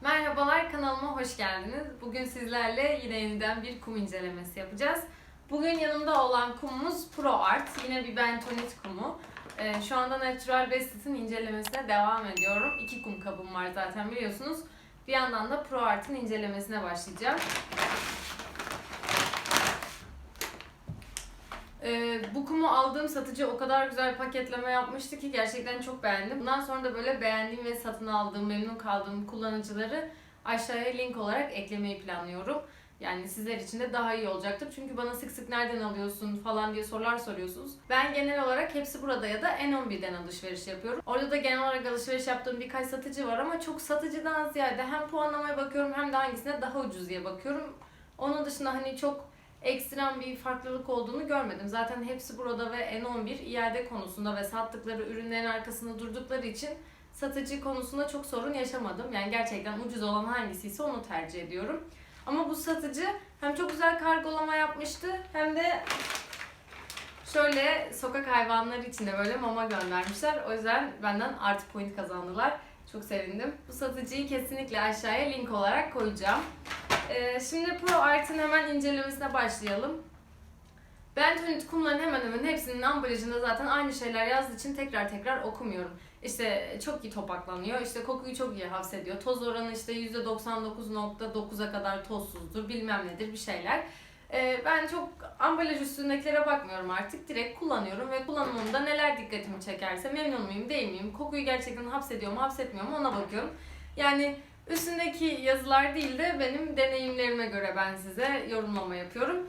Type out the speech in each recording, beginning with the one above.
Merhabalar kanalıma hoş geldiniz. Bugün sizlerle yine yeniden bir kum incelemesi yapacağız. Bugün yanımda olan kumumuz Pro Art. Yine bir bentonit kumu. Ee, şu anda Natural Bestit'in incelemesine devam ediyorum. İki kum kabım var zaten biliyorsunuz. Bir yandan da Pro Art'ın incelemesine başlayacağım. Ee, bu kumu aldığım satıcı o kadar güzel paketleme yapmıştı ki gerçekten çok beğendim. Bundan sonra da böyle beğendiğim ve satın aldığım, memnun kaldığım kullanıcıları aşağıya link olarak eklemeyi planlıyorum. Yani sizler için de daha iyi olacaktır. Çünkü bana sık sık nereden alıyorsun falan diye sorular soruyorsunuz. Ben genel olarak hepsi burada ya da N11'den alışveriş yapıyorum. Orada da genel olarak alışveriş yaptığım birkaç satıcı var ama çok satıcıdan ziyade hem puanlamaya bakıyorum hem de hangisine daha ucuz diye bakıyorum. Onun dışında hani çok ekstrem bir farklılık olduğunu görmedim. Zaten hepsi burada ve N11 iade konusunda ve sattıkları ürünlerin arkasında durdukları için satıcı konusunda çok sorun yaşamadım. Yani gerçekten ucuz olan hangisiyse onu tercih ediyorum. Ama bu satıcı hem çok güzel kargolama yapmıştı hem de şöyle sokak hayvanları için de böyle mama göndermişler. O yüzden benden artı point kazandılar. Çok sevindim. Bu satıcıyı kesinlikle aşağıya link olarak koyacağım. Ee, şimdi Pro Art'ın hemen incelemesine başlayalım. Bentonit kumların hemen hemen hepsinin ambalajında zaten aynı şeyler yazdığı için tekrar tekrar okumuyorum. İşte çok iyi topaklanıyor, işte kokuyu çok iyi hapsediyor. Toz oranı işte %99.9'a kadar tozsuzdur, bilmem nedir bir şeyler. Ee, ben çok ambalaj üstündekilere bakmıyorum artık. Direkt kullanıyorum ve kullanımımda neler dikkatimi çekerse memnun muyum, değil miyim, kokuyu gerçekten hapsediyor mu, hapsetmiyor mu ona bakıyorum. Yani üstündeki yazılar değil de benim deneyimlerime göre ben size yorumlama yapıyorum.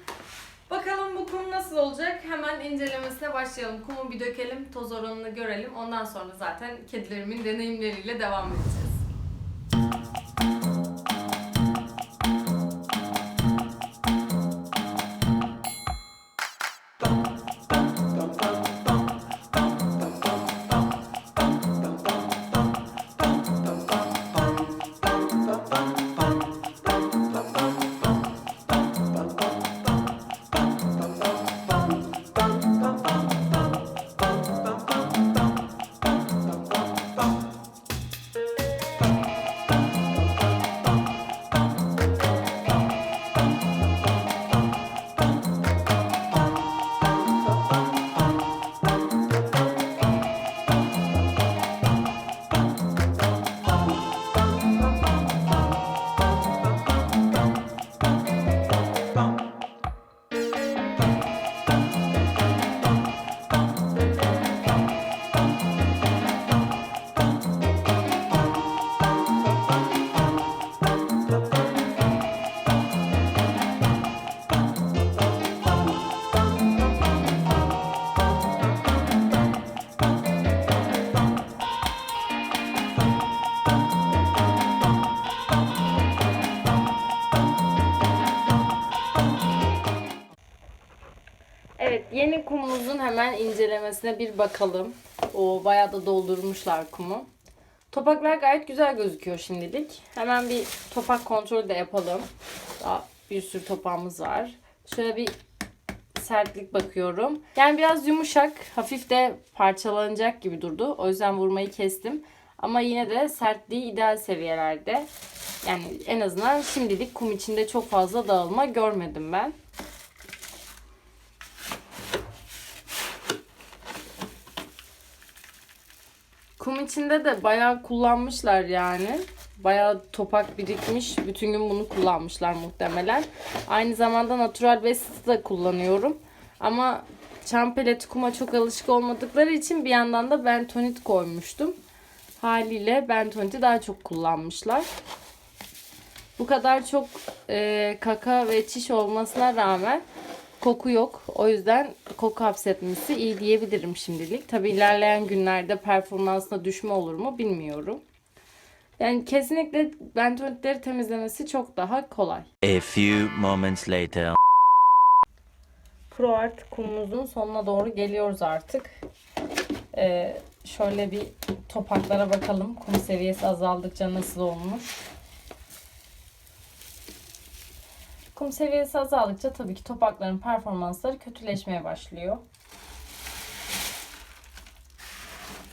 Bakalım bu kum nasıl olacak? Hemen incelemesine başlayalım. Kumu bir dökelim, toz oranını görelim. Ondan sonra zaten kedilerimin deneyimleriyle devam edeceğiz. Evet, yeni kumumuzun hemen incelemesine bir bakalım. O bayağı da doldurmuşlar kumu. Topaklar gayet güzel gözüküyor şimdilik. Hemen bir topak kontrolü de yapalım. Daha bir sürü topağımız var. Şöyle bir sertlik bakıyorum. Yani biraz yumuşak, hafif de parçalanacak gibi durdu. O yüzden vurmayı kestim. Ama yine de sertliği ideal seviyelerde. Yani en azından şimdilik kum içinde çok fazla dağılma görmedim ben. Kum içinde de bayağı kullanmışlar yani. Bayağı topak birikmiş. Bütün gün bunu kullanmışlar muhtemelen. Aynı zamanda natural besiti de kullanıyorum. Ama çam peleti kuma çok alışık olmadıkları için bir yandan da bentonit koymuştum. Haliyle bentoniti daha çok kullanmışlar. Bu kadar çok e, kaka ve çiş olmasına rağmen koku yok. O yüzden koku hapsetmesi iyi diyebilirim şimdilik. Tabi ilerleyen günlerde performansına düşme olur mu bilmiyorum. Yani kesinlikle bentonitleri temizlemesi çok daha kolay. A few moments later. Pro Art kumumuzun sonuna doğru geliyoruz artık. Ee, şöyle bir topaklara bakalım. Kum seviyesi azaldıkça nasıl olmuş. Kum seviyesi azaldıkça tabii ki topakların performansları kötüleşmeye başlıyor.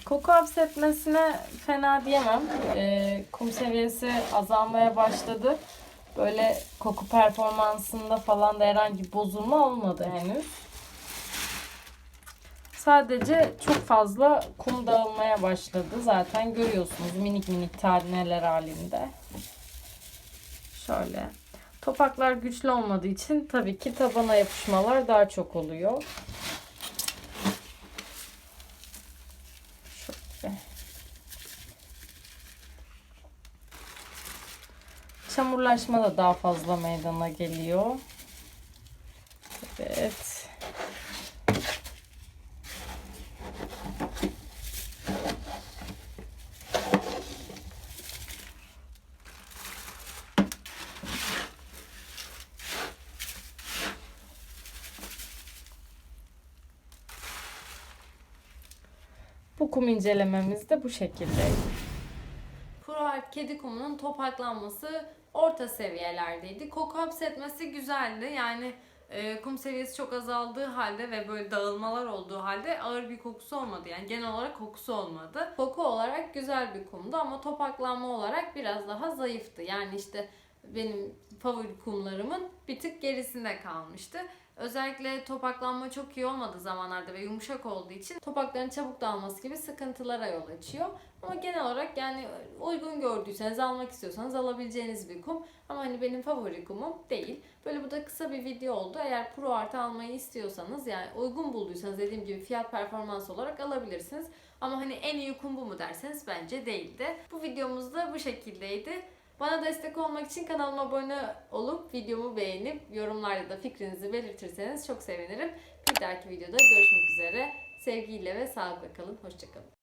Koku hapsetmesine fena diyemem. Ee, kum seviyesi azalmaya başladı. Böyle koku performansında falan da herhangi bir bozulma olmadı henüz. Sadece çok fazla kum dağılmaya başladı. Zaten görüyorsunuz minik minik taneler halinde. Şöyle. Topaklar güçlü olmadığı için tabii ki tabana yapışmalar daha çok oluyor. Çamurlaşma da daha fazla meydana geliyor. Evet. Bu kum incelememiz de bu şekildeydi. Proart kedi kumunun topaklanması orta seviyelerdeydi. Koku hapsetmesi güzeldi. Yani e, kum seviyesi çok azaldığı halde ve böyle dağılmalar olduğu halde ağır bir kokusu olmadı. Yani genel olarak kokusu olmadı. Koku olarak güzel bir kumdu ama topaklanma olarak biraz daha zayıftı. Yani işte benim favori kumlarımın bir tık gerisinde kalmıştı. Özellikle topaklanma çok iyi olmadığı zamanlarda ve yumuşak olduğu için topakların çabuk dağılması gibi sıkıntılara yol açıyor. Ama genel olarak yani uygun gördüyseniz almak istiyorsanız alabileceğiniz bir kum. Ama hani benim favori kumum değil. Böyle bu da kısa bir video oldu. Eğer Pro Art almayı istiyorsanız yani uygun bulduysanız dediğim gibi fiyat performans olarak alabilirsiniz. Ama hani en iyi kum bu mu derseniz bence değildi. Bu videomuz da bu şekildeydi. Bana destek olmak için kanalıma abone olup videomu beğenip yorumlarda da fikrinizi belirtirseniz çok sevinirim. Bir dahaki videoda görüşmek üzere. Sevgiyle ve sağlıkla kalın. Hoşçakalın.